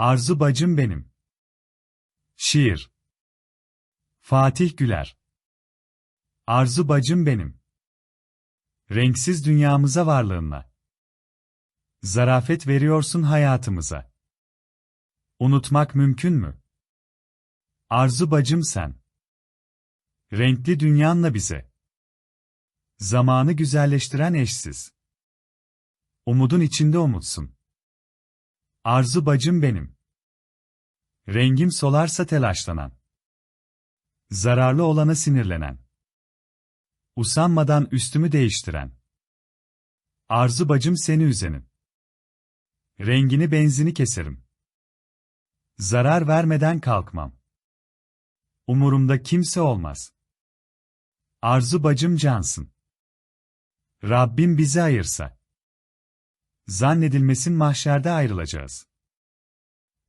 Arzu bacım benim. Şiir. Fatih Güler. Arzu bacım benim. Renksiz dünyamıza varlığınla. Zarafet veriyorsun hayatımıza. Unutmak mümkün mü? Arzu bacım sen. Renkli dünyanla bize. Zamanı güzelleştiren eşsiz. Umudun içinde umutsun. Arzu bacım benim. Rengim solarsa telaşlanan. Zararlı olana sinirlenen. Usanmadan üstümü değiştiren. Arzu bacım seni üzenin. Rengini benzini keserim. Zarar vermeden kalkmam. Umurumda kimse olmaz. Arzu bacım cansın. Rabbim bizi ayırsa. Zannedilmesin mahşerde ayrılacağız.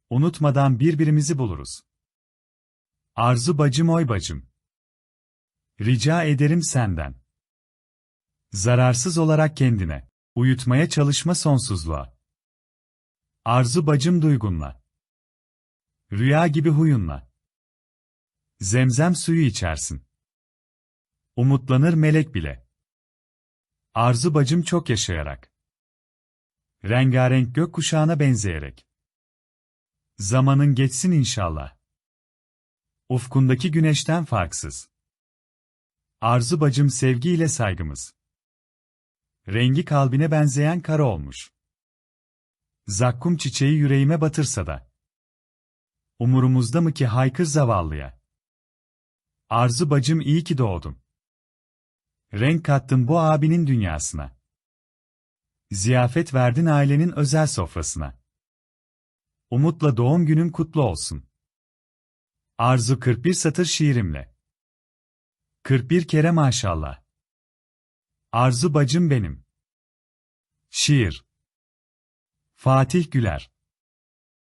Unutmadan birbirimizi buluruz. Arzu bacım oy bacım. Rica ederim senden. Zararsız olarak kendine, uyutmaya çalışma sonsuzluğa. Arzu bacım duygunla. Rüya gibi huyunla. Zemzem suyu içersin. Umutlanır melek bile. Arzu bacım çok yaşayarak. Rengarenk gökkuşağına benzeyerek. Zamanın geçsin inşallah. Ufkundaki güneşten farksız. Arzu bacım sevgiyle saygımız. Rengi kalbine benzeyen kara olmuş. Zakkum çiçeği yüreğime batırsa da. Umurumuzda mı ki haykır zavallıya? Arzu bacım iyi ki doğdum. Renk kattın bu abinin dünyasına. Ziyafet verdin ailenin özel sofrasına. Umutla doğum günün kutlu olsun. Arzu 41 satır şiirimle. 41 kere maşallah. Arzu bacım benim. Şiir. Fatih Güler